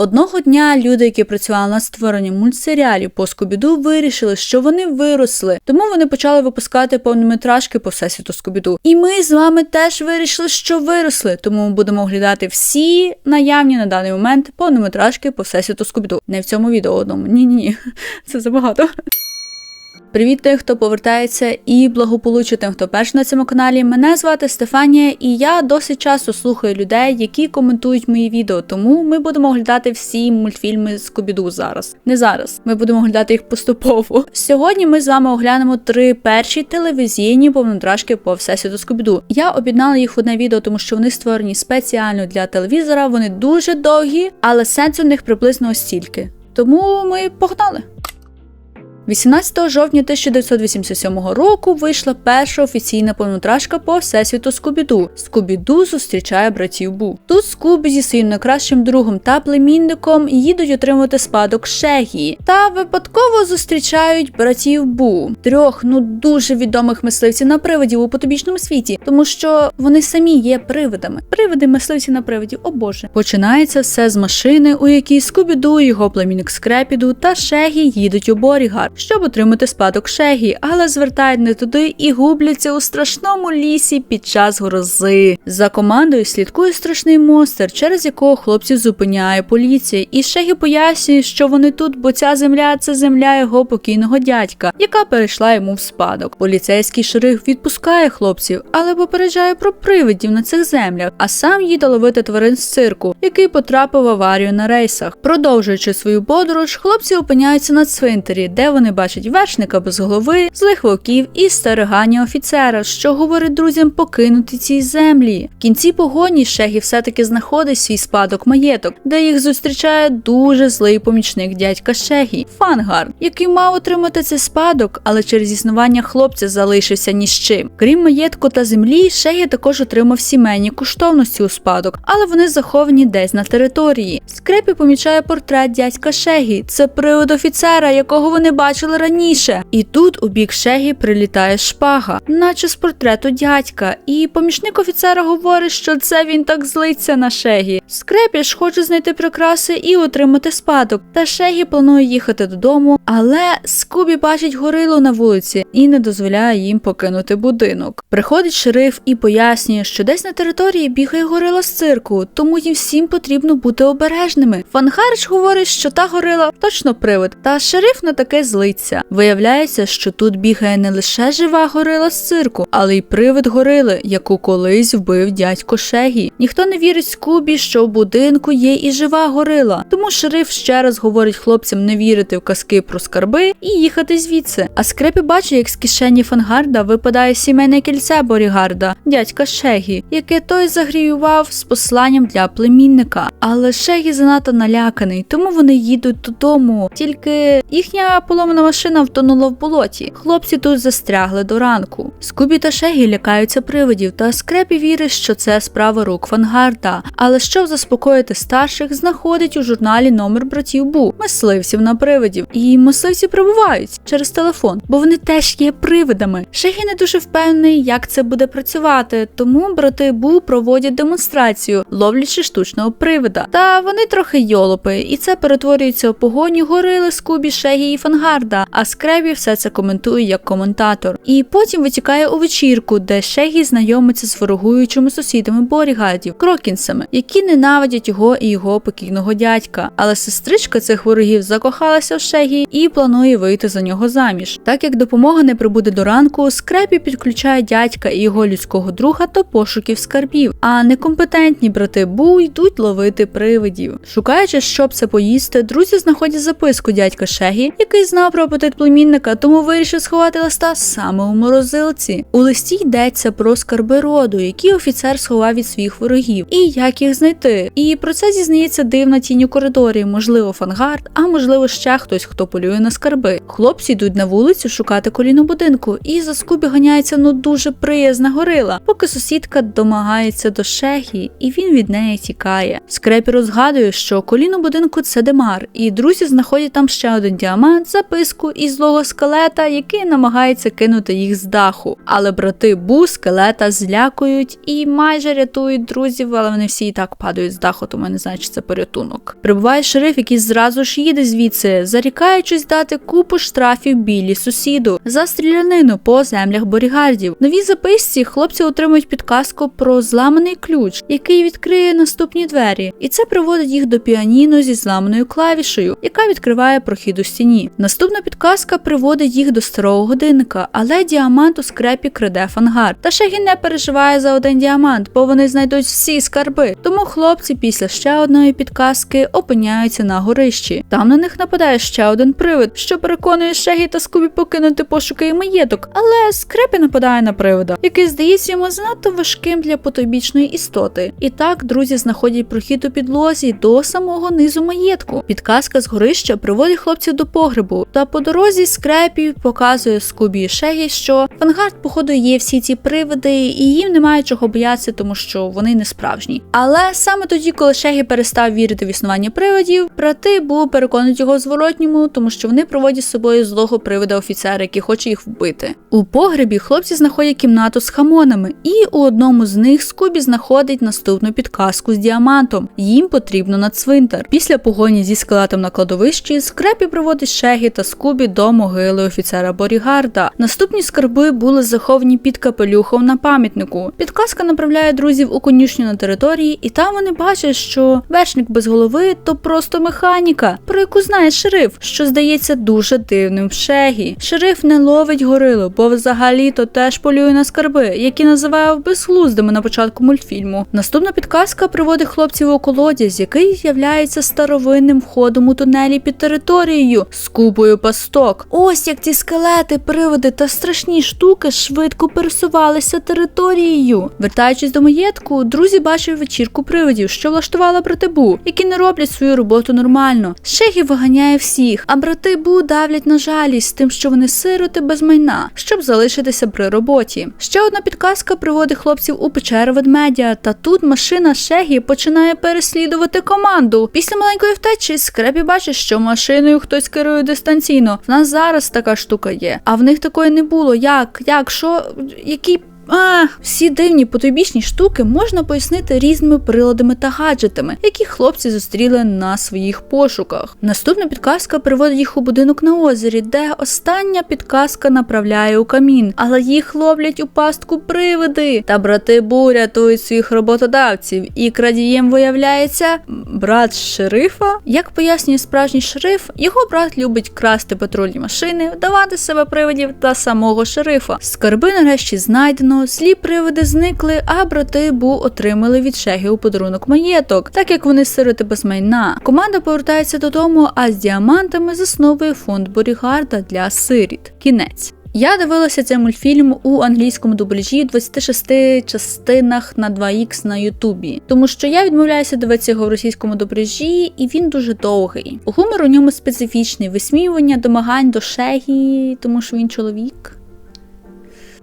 Одного дня люди, які працювали над створенням мультсеріалів по Скубіду, вирішили, що вони виросли, тому вони почали випускати повнометражки по всесвіту Скубіду. І ми з вами теж вирішили, що виросли, тому ми будемо оглядати всі наявні на даний момент повнометражки по всесвіту Скубіду. Не в цьому відео одному. Ні, ні, ні, це забагато. Привіт тим, хто повертається, і благополуччя тим, хто перший на цьому каналі. Мене звати Стефанія, і я досить часто слухаю людей, які коментують мої відео. Тому ми будемо оглядати всі мультфільми з Кобіду зараз. Не зараз. Ми будемо оглядати їх поступово. Сьогодні ми з вами оглянемо три перші телевізійні повнотражки по всесвіту Скобіду. Я об'єднала їх в одне відео, тому що вони створені спеціально для телевізора. Вони дуже довгі, але сенс у них приблизно ось стільки. Тому ми погнали. 18 жовтня 1987 року вийшла перша офіційна повнотражка по всесвіту Скубіду. Скубіду зустрічає братів Бу. Тут Скубі зі своїм найкращим другом та племінником їдуть отримувати спадок Шегі та випадково зустрічають братів Бу, трьох ну дуже відомих мисливців на привидів у потобічному світі, тому що вони самі є привидами. Привиди мисливці на привидів, о боже. Починається все з машини, у якій Скубіду, його племінник Скрепіду та Шегі їдуть у Борігар щоб отримати спадок Шегі, але звертають не туди і губляться у страшному лісі під час грози. За командою слідкує страшний монстр, через якого хлопців зупиняє поліція, і Шегі пояснює, що вони тут, бо ця земля це земля його покійного дядька, яка перейшла йому в спадок. Поліцейський шериф відпускає хлопців, але попереджає про привидів на цих землях, а сам їде ловити тварин з цирку, який потрапив в аварію на рейсах. Продовжуючи свою подорож, хлопці опиняються на цвинтарі, де вони бачать вершника без голови, злих вовків і старигання офіцера, що говорить друзям покинути ці землі. В кінці погоні Шегі все-таки знаходить свій спадок маєток, де їх зустрічає дуже злий помічник дядька Шегі Фангард, який мав отримати цей спадок, але через існування хлопця залишився ні з чим. Крім маєтку та землі, Шегі також отримав сімейні коштовності у спадок, але вони заховані десь на території. Скрепі помічає портрет дядька Шегі. Це привид офіцера, якого вони бачили раніше. І тут у бік Шегі прилітає шпага, наче з портрету дядька. І помічник офіцера говорить, що це він так злиться на Шегі. Скрепі ж хоче знайти прикраси і отримати спадок. Та Шегі планує їхати додому, але Скубі бачить горилу на вулиці і не дозволяє їм покинути будинок. Приходить шериф і пояснює, що десь на території бігає горила з цирку, тому їм всім потрібно бути обережними. Фанхарич говорить, що та горила точно привид, та шериф на таке злиться. Виявляється, що тут бігає не лише жива горила з цирку, але й привид горили, яку колись вбив дядько Шегі. Ніхто не вірить Скубі, що в будинку є і жива горила. Тому шериф ще раз говорить хлопцям не вірити в казки про скарби і їхати звідси. А скрепі бачить, як з кишені Фангарда випадає сімейне кільце Борігарда, дядька Шегі, яке той загріював з посланням для племінника. Але Шегі занадто наляканий, тому вони їдуть додому. Тільки їхня поломана машина втонула в болоті. Хлопці тут застрягли до ранку. Скубі та Шегі лякаються привидів, та скрепі вірить, що це справа рук Фангарда. Але щоб заспокоїти старших, знаходить у журналі номер братів Бу, мисливців на привидів. І мисливці прибувають через телефон, бо вони теж є привидами. Шегі не дуже впевнений, як це буде працювати, тому брати Бу проводять демонстрацію, ловлячи штучного привида. Та вони трохи йолопи, і це перетворюється у погоню горили Скубі, Шегі і Фангарда. А Скребі все це коментує як коментатор. І потім витікає у вечірку, де Шегі знайомиться з ворогуючими сусідами Борігадів, Крокінсами, які ненавидять його і його покійного дядька. Але сестричка цих ворогів закохалася в Шегі і планує вийти за нього заміж. Так як допомога не прибуде до ранку, Скрепі підключає дядька і його людського друга до пошуків скарбів, а некомпетентні брати Бу йдуть ловити привидів. Шукаючи, щоб це поїсти, друзі знаходять записку дядька Шегі, який знав про апетит племінника, тому вирішив сховати листа саме у морозилці. У листі йдеться про скарби роду, які офіцер сховав від своїх ворогів, і як їх знайти. І про це зізнається дивна тінь у коридорі, можливо, фангард, а можливо ще хтось, хто полює на скарби. Хлопці йдуть на вулицю шукати коліно будинку, і за скубі ганяється ну дуже приязна горила, поки сусідка домагається до шегі, і він від неї тікає. Скрепі розгадує, що коліно будинку це демар, і друзі знаходять там ще один діамант, записаний миску і злого скелета, який намагається кинути їх з даху. Але брати Бу скелета злякують і майже рятують друзів, але вони всі і так падають з даху, тому я не знаю, чи це порятунок. Прибуває шериф, який зразу ж їде звідси, зарікаючись дати купу штрафів білі сусіду за стрілянину по землях борігардів. Новій записці хлопці отримують підказку про зламаний ключ, який відкриє наступні двері, і це приводить їх до піаніно зі зламаною клавішею, яка відкриває прохід у стіні. Наступна підказка приводить їх до старого годинника, але діамант у скрепі краде фангар. Та Шегі не переживає за один діамант, бо вони знайдуть всі скарби. Тому хлопці після ще одної підказки опиняються на горищі. Там на них нападає ще один привид, що переконує Шегі та Скубі покинути пошуки і маєток. Але скрепі нападає на привида, який здається йому занадто важким для потойбічної істоти. І так друзі знаходять прохід у підлозі до самого низу маєтку. Підказка з горища приводить хлопців до погребу. Та по дорозі скрепі показує Скубі і Шегі, що Фангард, походу, є всі ці привиди, і їм немає чого боятися, тому що вони не справжні. Але саме тоді, коли Шегі перестав вірити в існування привидів, брати Бу переконують його зворотньому, тому що вони проводять з собою злого привида офіцера, який хоче їх вбити. У погребі хлопці знаходять кімнату з хамонами, і у одному з них Скубі знаходить наступну підказку з діамантом. Їм потрібно на цвинтар. Після погоні зі скелетом на кладовищі скрепі приводить Шегі та Скубі до могили офіцера Борігарда. Наступні скарби були заховані під капелюхом на пам'ятнику. Підказка направляє друзів у конюшню на території, і там вони бачать, що вершник без голови то просто механіка, про яку знає шериф, що здається дуже дивним в Шегі. Шериф не ловить горилу, бо взагалі-то теж полює на скарби, які називав безглуздими на початку мультфільму. Наступна підказка приводить хлопців у колодязь, який являється старовинним входом у тунелі під територією з купою пасток. Ось як ці скелети, приводи та страшні штуки швидко пересувалися територією. Вертаючись до маєтку, друзі бачать вечірку привидів, що влаштувала брати Бу, які не роблять свою роботу нормально. Шегі виганяє всіх, а брати Бу давлять на жалість тим, що вони сироти без майна, щоб залишитися при роботі. Ще одна підказка приводить хлопців у печеру ведмедя, та тут машина Шегі починає переслідувати команду. Після маленької втечі скрепі бачить, що машиною хтось керує дистанційно. В нас зараз така штука є, а в них такої не було. Як? Як? Що? Який а, всі дивні потойбічні штуки можна пояснити різними приладами та гаджетами, які хлопці зустріли на своїх пошуках. Наступна підказка приводить їх у будинок на озері, де остання підказка направляє у камін, але їх ловлять у пастку привиди. Та брати Бу рятують своїх роботодавців, і крадієм виявляється брат шерифа. Як пояснює справжній шериф, його брат любить красти патрульні машини, вдавати себе привидів та самого шерифа. Скарби нарешті знайдено. Злі привиди зникли, а брати Бу отримали від Шегі у подарунок маєток, так як вони сироти без майна. Команда повертається додому, а з діамантами засновує фонд Борігарда для сиріт. Кінець. Я дивилася цей мультфільм у англійському дубляжі в 26 частинах на 2х на Ютубі, тому що я відмовляюся дивитися його в російському дубляжі, і він дуже довгий. Гумор у ньому специфічний, висміювання домагань до Шегі, тому що він чоловік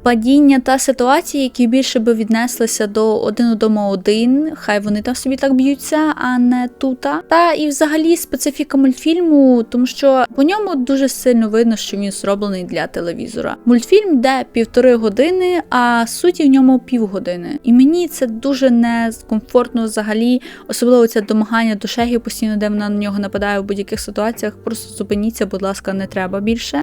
падіння та ситуації, які більше би віднеслися до один удома один, хай вони там собі так б'ються, а не тута. Та і взагалі специфіка мультфільму, тому що по ньому дуже сильно видно, що він зроблений для телевізора. Мультфільм де півтори години, а суті в ньому півгодини. І мені це дуже некомфортно взагалі, особливо це домагання до шегі постійно, де вона на нього нападає в будь-яких ситуаціях. Просто зупиніться, будь ласка, не треба більше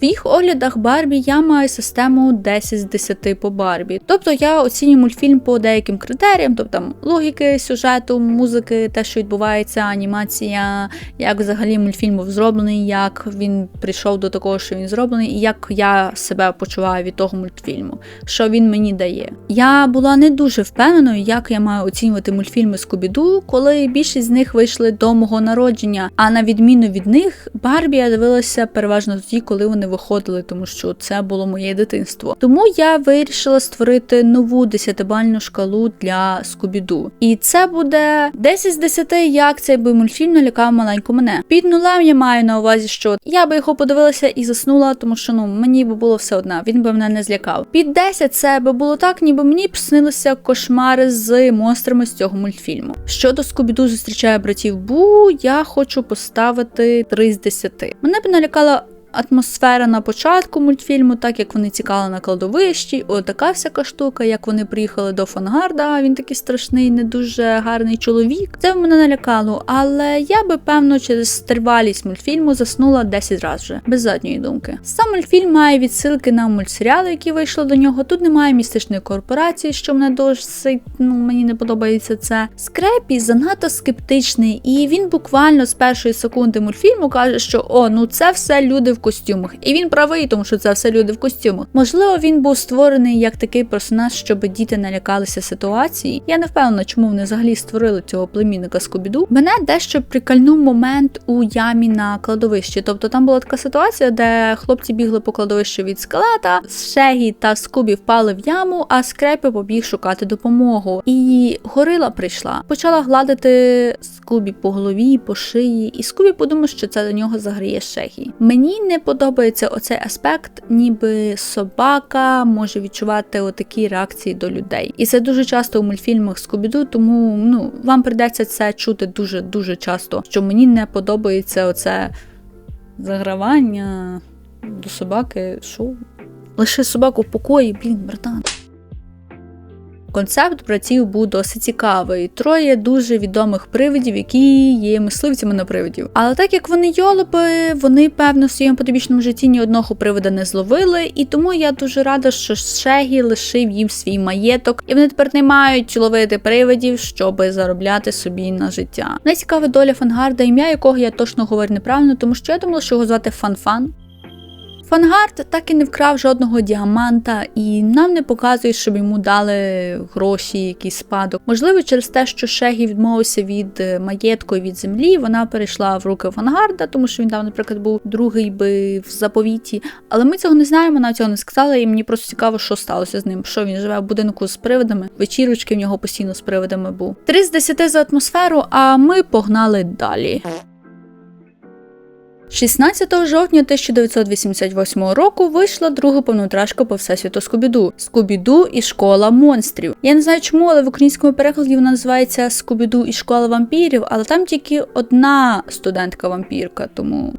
своїх оглядах Барбі я маю систему 10 з 10 по Барбі. Тобто я оцінюю мультфільм по деяким критеріям, тобто там логіки, сюжету, музики, те, що відбувається, анімація, як взагалі мультфільм був зроблений, як він прийшов до такого, що він зроблений, і як я себе почуваю від того мультфільму, що він мені дає. Я була не дуже впевненою, як я маю оцінювати мультфільми Скубіду, коли більшість з них вийшли до мого народження. А на відміну від них, Барбі я дивилася переважно тоді, коли вони виходили, тому що це було моє дитинство. Тому я вирішила створити нову десятибальну шкалу для Скубіду. І це буде 10 з 10, як цей би мультфільм налякав маленьку мене. Під нулем я маю на увазі, що я би його подивилася і заснула, тому що ну мені би було все одно, він би мене не злякав. Під 10 це би було так, ніби мені б снилися кошмари з монстрами з цього мультфільму. Щодо Скубіду зустрічає братів Бу, я хочу поставити 3 з 10. Мене б налякала. Атмосфера на початку мультфільму, так як вони цікали на кладовищі, отака всяка штука, як вони приїхали до Фангарда, він такий страшний, не дуже гарний чоловік. Це мене налякало, але я би певно через тривалість мультфільму заснула 10 разів вже, без задньої думки. Сам мультфільм має відсилки на мультсеріали, які вийшли до нього. Тут немає містичної корпорації, що мене досить, ну мені не подобається це. Скрепі занадто скептичний, і він буквально з першої секунди мультфільму каже, що о, ну це все люди в костюмах. І він правий, тому що це все люди в костюмах. Можливо, він був створений як такий персонаж, щоб діти налякалися ситуації. Я не впевнена, чому вони взагалі створили цього племінника Скубіду. Мене дещо прикальнув момент у ямі на кладовищі. Тобто там була така ситуація, де хлопці бігли по кладовищу від скелета, Шегі та Скубі впали в яму, а скрепи побіг шукати допомогу. І горила прийшла, почала гладити Скубі по голові, по шиї, і Скубі подумав, що це до нього загріє Шегі. Мені не подобається оцей аспект, ніби собака може відчувати отакі реакції до людей. І це дуже часто у мультфільмах Скубіду, тому ну вам придеться це чути дуже дуже часто. Що мені не подобається оце загравання до собаки. Що? Лише собаку в покої, блін, братан. Концепт братів був досить цікавий. Троє дуже відомих привидів, які є мисливцями на привидів. Але так як вони йолопи, вони певно в своєму потибічному житті ні одного привида не зловили, і тому я дуже рада, що Шегі лишив їм свій маєток, і вони тепер не мають ловити привидів, щоб заробляти собі на життя. Найцікава доля Фангарда, ім'я якого я точно говорю неправильно, тому що я думала, що його звати Фанфан. Фангард так і не вкрав жодного діаманта, і нам не показують, щоб йому дали гроші, якийсь спадок. Можливо, через те, що Шегі відмовився від е, маєтку і від землі, вона перейшла в руки Фангарда, тому що він там, наприклад, був другий би в заповіті. Але ми цього не знаємо, вона цього не сказала, і мені просто цікаво, що сталося з ним. Що він живе в будинку з привидами, вечірочки в нього постійно з привидами був. Три з десяти за атмосферу, а ми погнали далі. 16 жовтня 1988 року вийшла друга повнометражка по всесвіту Скубіду Скубіду і школа монстрів. Я не знаю чому, але в українському перекладі вона називається Скубіду і школа вампірів, але там тільки одна студентка-вампірка, тому.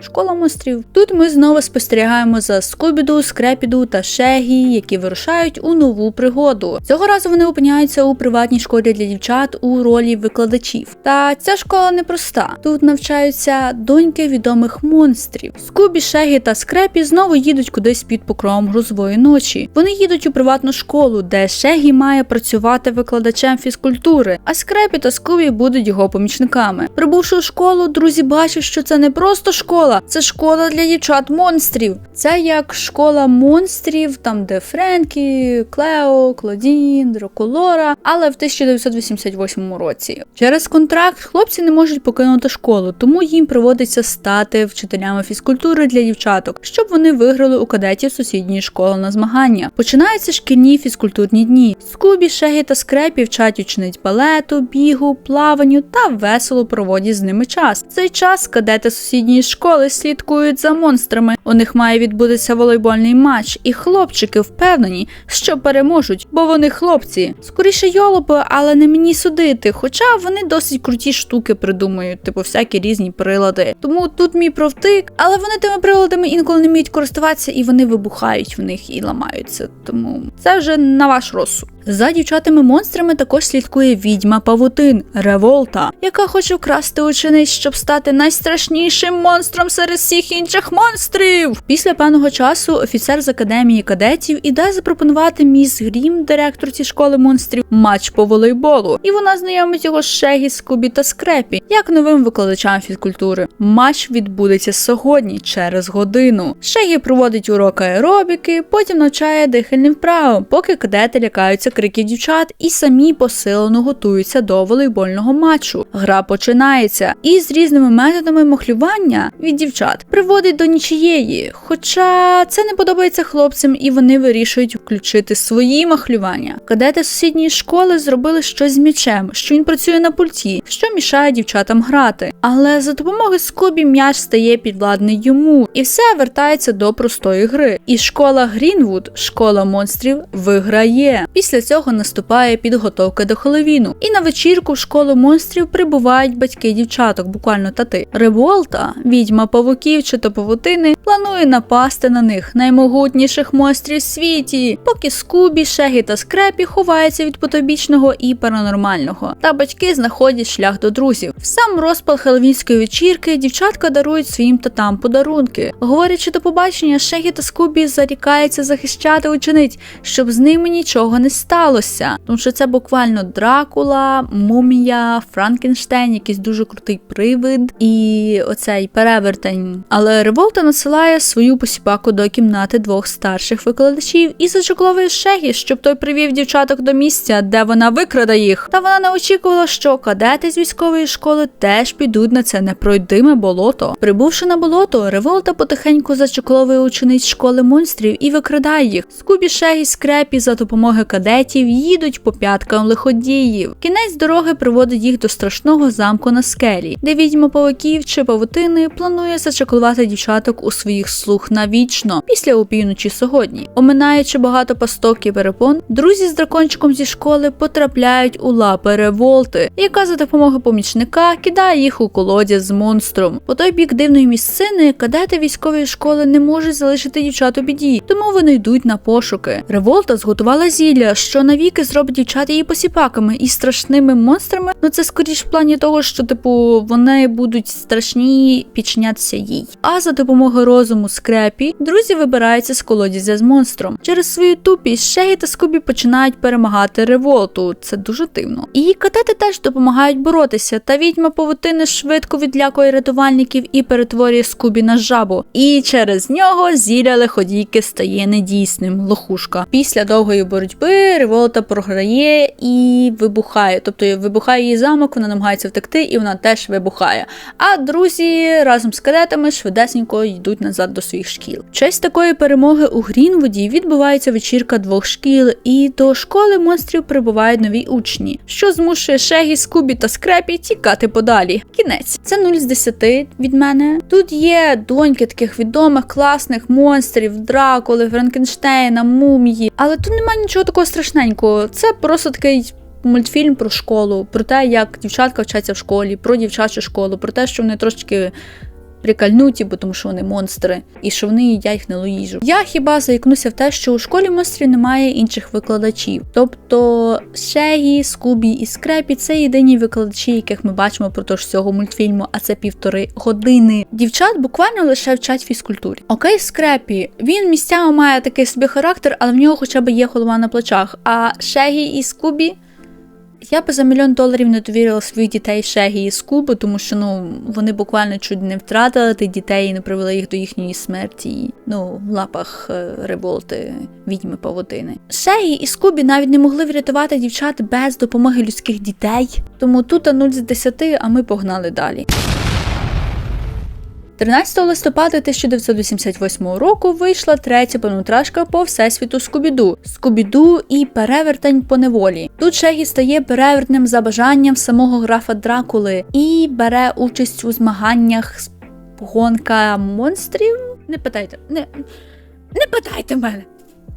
Школа монстрів. Тут ми знову спостерігаємо за Скубіду, Скрепіду та Шегі, які вирушають у нову пригоду. Цього разу вони опиняються у приватній школі для дівчат у ролі викладачів. Та ця школа непроста. Тут навчаються доньки відомих монстрів. Скубі, Шегі та Скрепі знову їдуть кудись під покровом грузової ночі. Вони їдуть у приватну школу, де Шегі має працювати викладачем фізкультури, а Скрепі та Скубі будуть його помічниками. Прибувши у школу, друзі бачать, що це не просто школа школа. Це школа для дівчат монстрів. Це як школа монстрів, там де Френкі, Клео, Клодін, Драколора, але в 1988 році. Через контракт хлопці не можуть покинути школу, тому їм приводиться стати вчителями фізкультури для дівчаток, щоб вони виграли у кадетів сусідньої школи на змагання. Починаються шкільні фізкультурні дні. Скубі, Шегі та Скрепі вчать учениць балету, бігу, плаванню та весело проводять з ними час. Цей час кадети сусідньої школи слідкують за монстрами. У них має відбутися волейбольний матч, і хлопчики впевнені, що переможуть, бо вони хлопці. Скоріше йолопи, але не мені судити. Хоча вони досить круті штуки придумують, типу всякі різні прилади. Тому тут мій провтик, але вони тими приладами інколи не вміють користуватися і вони вибухають в них і ламаються. Тому це вже на ваш розсуд. За дівчатами-монстрами також слідкує відьма Павутин Револта, яка хоче вкрасти учениць, щоб стати найстрашнішим монстром серед всіх інших монстрів. Після певного часу офіцер з академії кадетів іде запропонувати міс Грім, директорці школи монстрів, матч по волейболу. І вона знайомить його з Шегі, Скубі та Скрепі, як новим викладачам фізкультури. Матч відбудеться сьогодні, через годину. Шегі проводить уроки аеробіки, потім навчає дихальним вправам, поки кадети лякаються криків дівчат і самі посилено готуються до волейбольного матчу. Гра починається, і з різними методами махлювання від дівчат приводить до нічиєї. Хоча це не подобається хлопцям, і вони вирішують включити свої махлювання. Кадети сусідньої школи зробили щось з м'ячем, що він працює на пульті, що мішає дівчатам грати. Але за допомогою Скобі м'яч стає підвладний йому, і все вертається до простої гри. І школа Грінвуд, школа монстрів, виграє. Після цього наступає підготовка до Хеллоуіну. І на вечірку в школу монстрів прибувають батьки дівчаток, буквально тати. Револта, відьма павуків чи то павутини, планує напасти на них наймогутніших монстрів в світі, поки Скубі, Шегі та Скрепі ховаються від потобічного і паранормального. Та батьки знаходять шлях до друзів. В сам розпал хеловінської вечірки дівчатка дарують своїм татам подарунки. Говорячи до побачення, Шегі та Скубі зарікаються захищати учениць, щоб з ними нічого не сталося. Тому що це буквально Дракула, мумія, Франкенштейн, якийсь дуже крутий привид і оцей перевертень. Але Револта насилає свою посіпаку до кімнати двох старших викладачів і зачекловує Шегі, щоб той привів дівчаток до місця, де вона викраде їх. Та вона не очікувала, що кадети з військової школи теж підуть на це непройдиме болото. Прибувши на болото, Револта потихеньку зачекловує учениць школи монстрів і викрадає їх. Скубі Шегі скрепі за допомогою кадетів їдуть по п'яткам лиходіїв. Кінець дороги приводить їх до страшного замку на скелі, де відьма павуків чи павутини планує зачеклувати дівчаток у своїх слух навічно після опівночі сьогодні. Оминаючи багато пасток і перепон, друзі з дракончиком зі школи потрапляють у лапи револти, яка за допомогою помічника кидає їх у колодязь з монстром. По той бік дивної місцини кадети військової школи не можуть залишити дівчат у біді, тому вони йдуть на пошуки. Револта зготувала зілля, що навіки зробить дівчат її посіпаками і страшними монстрами. Ну це скоріш в плані того, що типу вони будуть страшні підчинятися їй. А за допомогою розуму скрепі друзі вибираються з колодязя з монстром. Через свою тупість Шегі та Скубі починають перемагати револту. Це дуже дивно. І катети теж допомагають боротися. Та відьма павутини швидко відлякує рятувальників і перетворює Скубі на жабу. І через нього зілля лиходійки стає недійсним. Лохушка. Після довгої боротьби револта програє і вибухає. Тобто вибухає її замок, вона намагається втекти, і вона теж вибухає. А друзі разом з кадетами швидесенько йдуть назад до своїх шкіл. В честь такої перемоги у Грінвуді відбувається вечірка двох шкіл, і до школи монстрів прибувають нові учні, що змушує Шегі, Скубі та Скрепі тікати подалі. Кінець це 0 з 10 від мене. Тут є доньки таких відомих класних монстрів, Дракули, Франкенштейна, мумії, але тут немає нічого такого страшненького. Це просто такий. Мультфільм про школу, про те, як дівчатка вчаться в школі, про дівчачу школу, про те, що вони трошки прикальнуті, бо тому що вони монстри, і що вони їдять гнилу їжу. Я хіба заікнуся в те, що у школі монстрів немає інших викладачів. Тобто Шегі, Скубі і Скрепі це єдині викладачі, яких ми бачимо протягом цього мультфільму, а це півтори години. Дівчат буквально лише вчать фізкультурі. Окей, Скрепі, він місцями має такий собі характер, але в нього хоча б є голова на плечах. А Шегі і Скубі. Я би за мільйон доларів не довірила своїх дітей Шегі і Скубу, тому що ну вони буквально чуть не втратили тих дітей і не привели їх до їхньої смерті. Ну, в лапах е, револти відьми павутини. Шегі і Скубі навіть не могли врятувати дівчат без допомоги людських дітей. Тому тут 0 з 10, а ми погнали далі. 13 листопада 1988 року вийшла третя повнометражка по всесвіту Скубіду Скубіду і перевертень по неволі. Тут Шегі стає перевертним за бажанням самого графа Дракули і бере участь у змаганнях з гонка монстрів. Не питайте, не, не питайте мене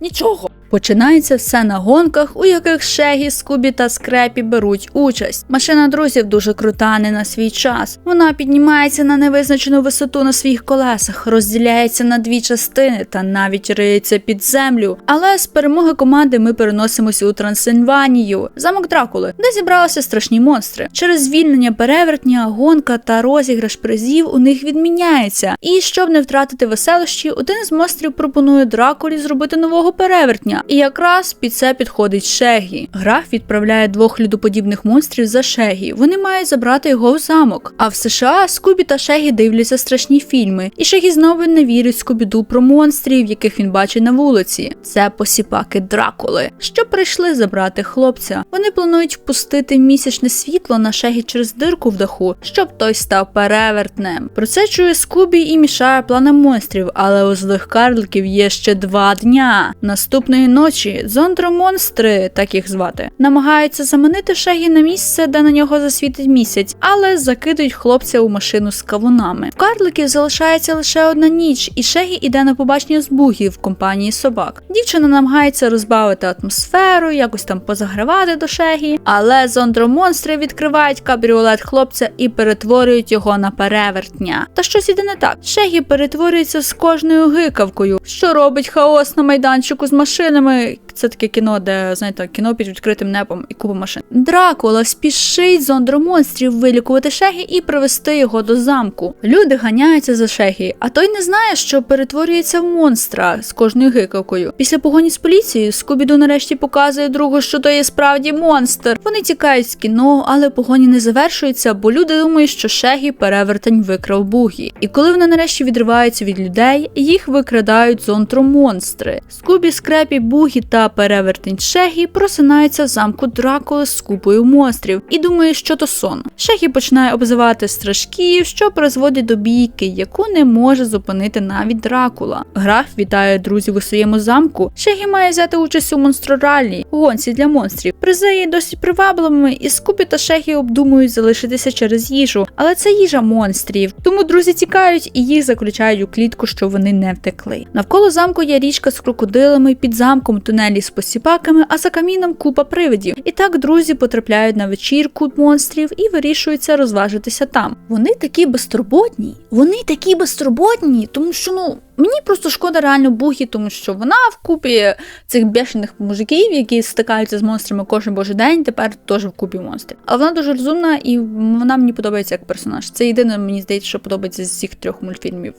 нічого. Починається все на гонках, у яких Шегі, Скубі та Скрепі беруть участь. Машина друзів дуже крута, не на свій час. Вона піднімається на невизначену висоту на своїх колесах, розділяється на дві частини та навіть риється під землю. Але з перемоги команди ми переносимося у Трансильванію, замок Дракули, де зібралися страшні монстри. Через звільнення перевертня, гонка та розіграш призів у них відміняється. І щоб не втратити веселощі, один з монстрів пропонує Дракулі зробити нового перевертня. І якраз під це підходить Шегі. Граф відправляє двох людоподібних монстрів за Шегі. Вони мають забрати його в замок. А в США Скубі та Шегі дивляться страшні фільми. І Шегі знову не вірить Скубіду про монстрів, яких він бачить на вулиці. Це посіпаки Дракули, що прийшли забрати хлопця. Вони планують впустити місячне світло на Шегі через дирку в даху, щоб той став перевертнем. Про це чує Скубі і мішає планам монстрів, але у злих карликів є ще два дня. Наступної ночі зондромонстри, так їх звати, намагаються заманити Шегі на місце, де на нього засвітить місяць, але закидують хлопця у машину з кавунами. В карликів залишається лише одна ніч, і Шегі іде на побачення з Бугі в компанії собак. Дівчина намагається розбавити атмосферу, якось там позагравати до Шегі, але зондромонстри відкривають кабріолет хлопця і перетворюють його на перевертня. Та щось іде не так. Шегі перетворюється з кожною гикавкою, що робить хаос на майданчику з машинами. новинами Це таке кіно, де знаєте, кіно під відкритим небом і купа машин. Дракула спішить зондромонстрів вилікувати Шегі і привести його до замку. Люди ганяються за Шегі, а той не знає, що перетворюється в монстра з кожною гикавкою. Після погоні з поліцією Скубіду нарешті показує другу, що то є справді монстр. Вони тікають з кіно, але погоні не завершуються, бо люди думають, що Шегі перевертень викрав бугі. І коли вони нарешті відриваються від людей, їх викрадають зонтромонстри. Скубі, скрепі, бугі та перевертень Шегі просинаються в замку Дракули з купою монстрів і думає, що то сон. Шегі починає обзивати страшків, що призводить до бійки, яку не може зупинити навіть Дракула. Граф вітає друзів у своєму замку. Шегі має взяти участь у монстроралі, гонці для монстрів. Призи досить привабливими, і Скубі та Шегі обдумують залишитися через їжу, але це їжа монстрів. Тому друзі тікають і їх заключають у клітку, щоб вони не втекли. Навколо замку є річка з крокодилами, під замком тунелі з посіпаками, а за каміном купа привидів. І так друзі потрапляють на вечірку монстрів і вирішуються розважитися там. Вони такі безтурботні, вони такі безтурботні, тому що ну. Мені просто шкода реально Бугі, тому що вона вкупі цих бешених мужиків, які стикаються з монстрами кожен божий день, тепер теж вкупі монстрів. Але вона дуже розумна і вона мені подобається як персонаж. Це єдине, мені здається, що подобається з всіх трьох мультфільмів.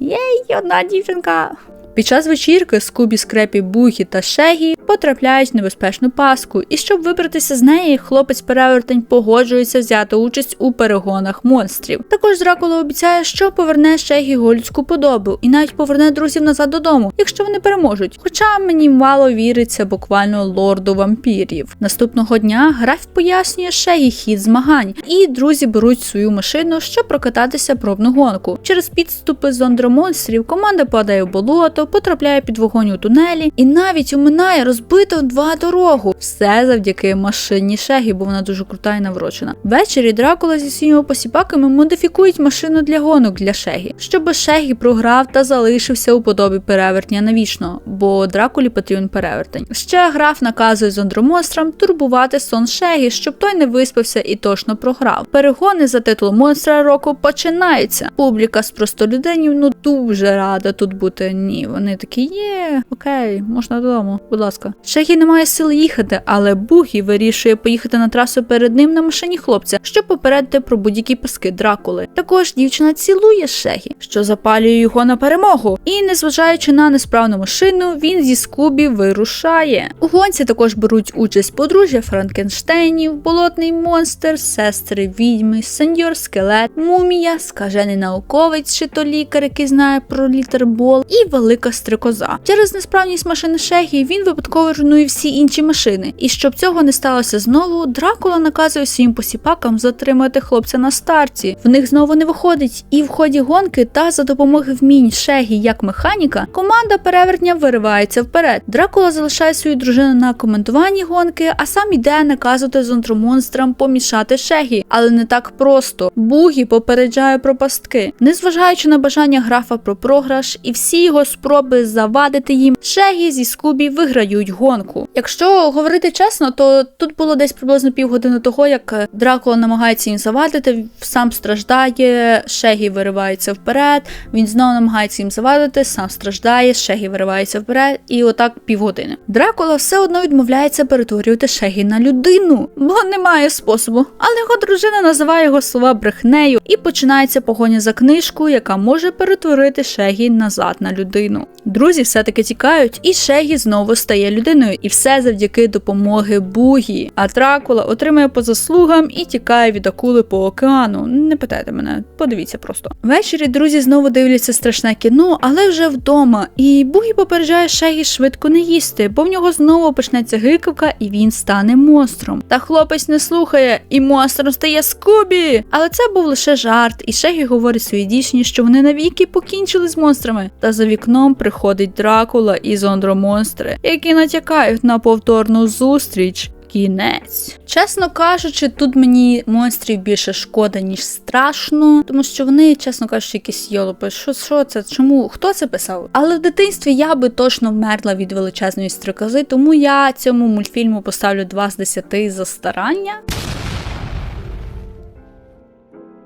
Єй, одна дівчинка. Під час вечірки Скубі, Скрепі, Бугі та Шегі потрапляють в небезпечну паску, і щоб вибратися з неї, хлопець перевертень погоджується взяти участь у перегонах монстрів. Також Дракула обіцяє, що поверне Шегі його подобу і навіть поверне друзів назад додому, якщо вони переможуть. Хоча мені мало віриться буквально лорду вампірів. Наступного дня граф пояснює Шегі хід змагань, і друзі беруть свою машину, щоб прокататися пробну гонку. Через підступи зондромонстрів команда падає в болото, потрапляє під вогонь у тунелі і навіть уминає розбиту два дорогу. Все завдяки машині Шегі, бо вона дуже крута і наврочена. Ввечері Дракула зі своїми посіпаками модифікують машину для гонок для Шегі, щоб Шегі програв та залишився у подобі перевертня навічно, бо Дракулі потрібен перевертень. Ще граф наказує зондромонстрам турбувати сон Шегі, щоб той не виспався і точно програв. Перегони за титул монстра року починаються. Публіка з простолюдинів ну дуже рада тут бути. Ні, вони такі є, окей, можна додому, будь ласка. Шегі не має сил їхати, але Бугі вирішує поїхати на трасу перед ним на машині хлопця, щоб попередити про будь-які паски Дракули. Також дівчина цілує Шегі, що запалює його на перемогу. І, незважаючи на несправну машину, він зі Скубі вирушає. У гонці також беруть участь подружжя Франкенштейнів, болотний монстр, сестри відьми, сеньор скелет, мумія, скажений науковець, чи то лікар, який знає про літербол, і велика стрикоза. Через несправність машини Шегі він випадково руйнує всі інші машини. І щоб цього не сталося знову, Дракула наказує своїм посіпакам затримати хлопця на старті. В них знову не виходить, і в ході гонки та за допомогою вмінь Шегі як механіка, команда перевертня виривається вперед. Дракула залишає свою дружину на коментуванні гонки, а сам іде наказувати зондромонстрам помішати Шегі, але не так просто. Бугі попереджає про пастки, незважаючи на бажання графа про програш і всі його спроби завадити їм, Шегі зі Скубі виграють гонку. Якщо говорити чесно, то тут було десь приблизно півгодини того, як е, Дракула намагається їм завадити, сам страждає, Шегі виривається вперед. Він знову намагається їм завадити, сам страждає, Шегі виривається вперед, і отак півгодини. Дракула все одно відмовляється перетворювати Шегі на людину, бо немає способу. Але його дружина називає його слова брехнею, і починається погоня за книжку, яка може перетворити Шегі назад на людину. Друзі все-таки тікають, і Шегі знову стає людиною, і все завдяки допомоги Бугі. А Дракула отримує по заслугам і тікає від акули по океану. Не питайте мене, подивіться просто. Ввечері друзі знову дивляться страшне кіно, але вже вдома. І Бугі попереджає Шегі швидко не їсти, бо в нього знову почнеться гикавка, і він стане монстром. Та хлопець не слухає, і монстром стає Скубі. Але це був лише жарт, і Шегі говорить своїй дівчині, що вони навіки покінчили з монстрами. Та за вікном приходить Дракула і зондромонстри, які натякають на повторну зустріч. Кінець. Чесно кажучи, тут мені монстрів більше шкода, ніж страшно, тому що вони, чесно кажучи, якісь йолопи. Що, що це? Чому? Хто це писав? Але в дитинстві я би точно вмерла від величезної стрикози, тому я цьому мультфільму поставлю 2 з 10 за старання.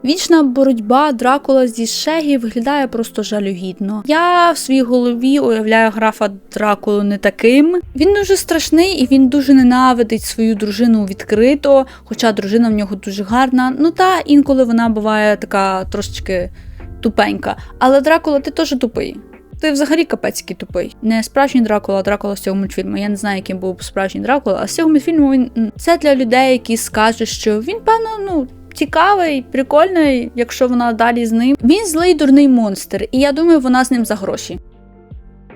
Вічна боротьба Дракула зі Шегі виглядає просто жалюгідно. Я в своїй голові уявляю графа Дракулу не таким. Він дуже страшний і він дуже ненавидить свою дружину відкрито, хоча дружина в нього дуже гарна. Ну та інколи вона буває така трошечки тупенька. Але Дракула, ти теж тупий. Ти взагалі капецький тупий. Не справжній Дракула, а Дракула з цього мультфільму. Я не знаю, яким був справжній Дракула, а з цього мультфільму він це для людей, які скажуть, що він, певно, ну. Цікавий, прикольний, якщо вона далі з ним. Він злий дурний монстр, і я думаю, вона з ним за гроші.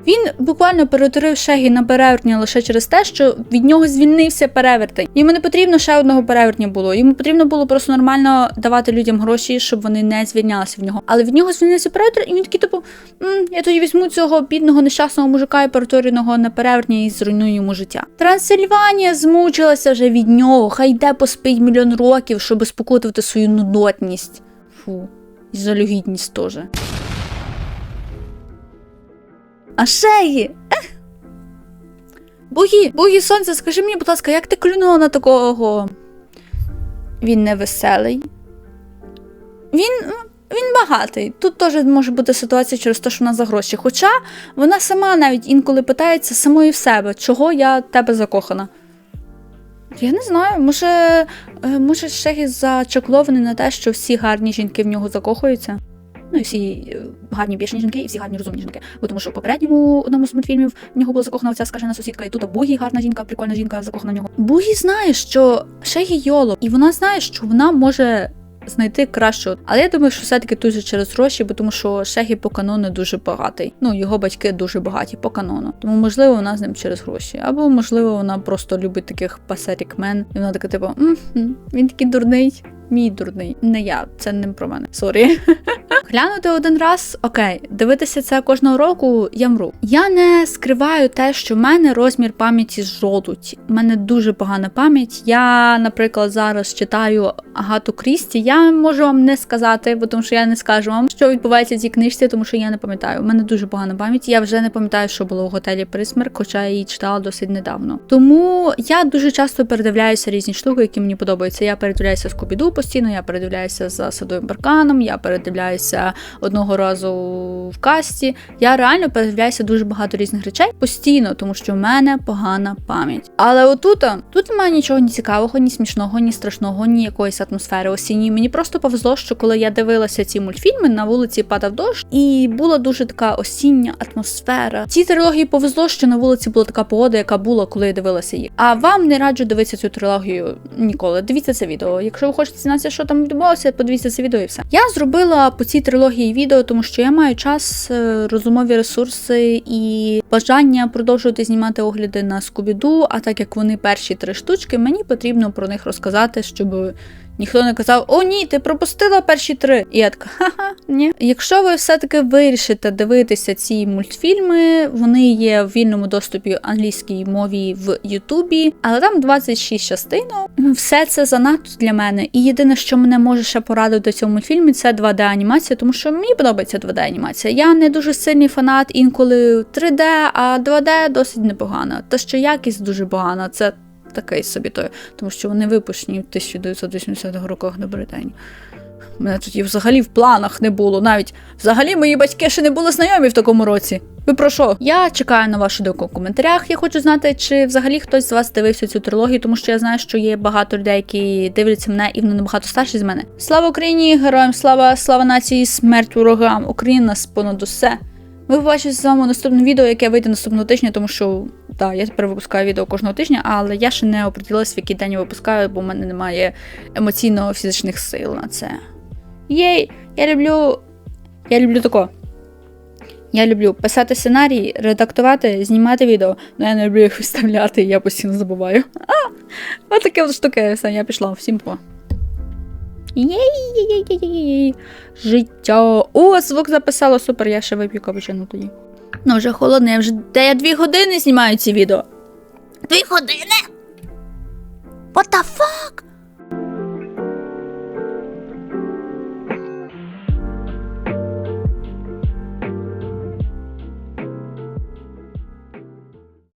Він буквально перетворив Шегі на перевертня лише через те, що від нього звільнився перевертень. Йому не потрібно ще одного перевертня було. Йому потрібно було просто нормально давати людям гроші, щоб вони не звільнялися в нього. Але від нього звільнився перевертень, і він такий, типу, «М, я тоді візьму цього бідного нещасного мужика і перетворюного на перевертня і зруйную йому життя. Трансильванія змучилася вже від нього. Хай йде поспить мільйон років, щоб спокутувати свою нудотність. Фу, і жалюгідність теж. А шеї. Ех. Бугі, бугі сонце, скажи мені, будь ласка, як ти клюнула на такого? Він не веселий. Він. Він багатий. Тут теж може бути ситуація через те, що вона за гроші. Хоча вона сама навіть інколи питається самої в себе, чого я тебе закохана. Я не знаю, може, е, може ще зачаклований на те, що всі гарні жінки в нього закохуються. Ну і всі е, гарні бішені жінки, і всі гарні розумні жінки. Бо тому що в попередньому одному з мультфільмів в нього була закохана ця скажена сусідка, і тут Бугі гарна жінка, прикольна жінка закохана в нього. Бугі знає, що Шегі Йоло, і вона знає, що вона може знайти кращого. Але я думаю, що все-таки тут же через гроші, бо тому що Шегі по канону дуже багатий. Ну, його батьки дуже багаті по канону. Тому, можливо, вона з ним через гроші. Або, можливо, вона просто любить таких пасерік мен, і вона така, типу, «М-м, він такий дурний. Мій дурний, не я, це не про мене. Сорі. Глянути один раз, окей, дивитися це кожного року, я мру. Я не скриваю те, що в мене розмір пам'яті жолудь. У мене дуже погана пам'ять. Я, наприклад, зараз читаю Агату Крісті. Я можу вам не сказати, бо тому що я не скажу вам, що відбувається в цій книжці, тому що я не пам'ятаю. У мене дуже погана пам'ять. Я вже не пам'ятаю, що було в готелі Присмерк, хоча я її читала досить недавно. Тому я дуже часто передивляюся різні штуки, які мені подобаються. Я передивляюся Скубіду постійно, я передивляюся за садовим барканом, я передивляюся одного разу в касті. Я реально передивляюся дуже багато різних речей постійно, тому що в мене погана пам'ять. Але отут, тут немає нічого ні цікавого, ні смішного, ні страшного, ні якоїсь атмосфери осінньої. Мені просто повезло, що коли я дивилася ці мультфільми, на вулиці падав дощ, і була дуже така осіння атмосфера. Цій трилогії повезло, що на вулиці була така погода, яка була, коли я дивилася їх. А вам не раджу дивитися цю трилогію ніколи. Дивіться це відео. Якщо ви хочете дізнатися, що там відбувалося, подивіться це відео і все. Я зробила по цій трилогії відео, тому що я маю час, е, розумові ресурси і бажання продовжувати знімати огляди на Скубіду. А так як вони перші три штучки, мені потрібно про них розказати, щоб. Ніхто не казав, о ні, ти пропустила перші три. І я така, ха-ха, ні. Якщо ви все-таки вирішите дивитися ці мультфільми, вони є в вільному доступі англійській мові в Ютубі, але там 26 частинок. Все це занадто для мене. І єдине, що мене може ще порадити в цьому мультфільмі, це 2D-анімація, тому що мені подобається 2D-анімація. Я не дуже сильний фанат інколи 3D, а 2D досить непогана. Та ще якість дуже погана. Це такий собі той, тому що вони випущені в 1980-х роках до Британії. Мене тоді взагалі в планах не було. Навіть взагалі мої батьки ще не були знайомі в такому році. Ви про що? Я чекаю на вашу думку в коментарях. Я хочу знати, чи взагалі хтось з вас дивився цю трилогію, тому що я знаю, що є багато людей, які дивляться мене і вони набагато старші з мене. Слава Україні! Героям слава, слава нації, смерть ворогам! Україна нас понад усе. Ми побачимося з вами у наступному відео, яке вийде наступного тижня, тому що так, я тепер випускаю відео кожного тижня, але я ще не оприділилась, в який день я випускаю, бо в мене немає емоційно-фізичних сил на це. Єй, я люблю. Я люблю тако. Я люблю писати сценарій, редактувати, знімати відео, але я не люблю їх виставляти, я постійно забуваю. А, ось таке от штуки, я пішла. Всім по. Єй-єй-єй-єй-єй. Життя. О, звук записало, супер, я ще вип'ю капучино тоді. Ну, вже холодно, я вже де я дві години знімаю ці відео. Дві години? What the fuck?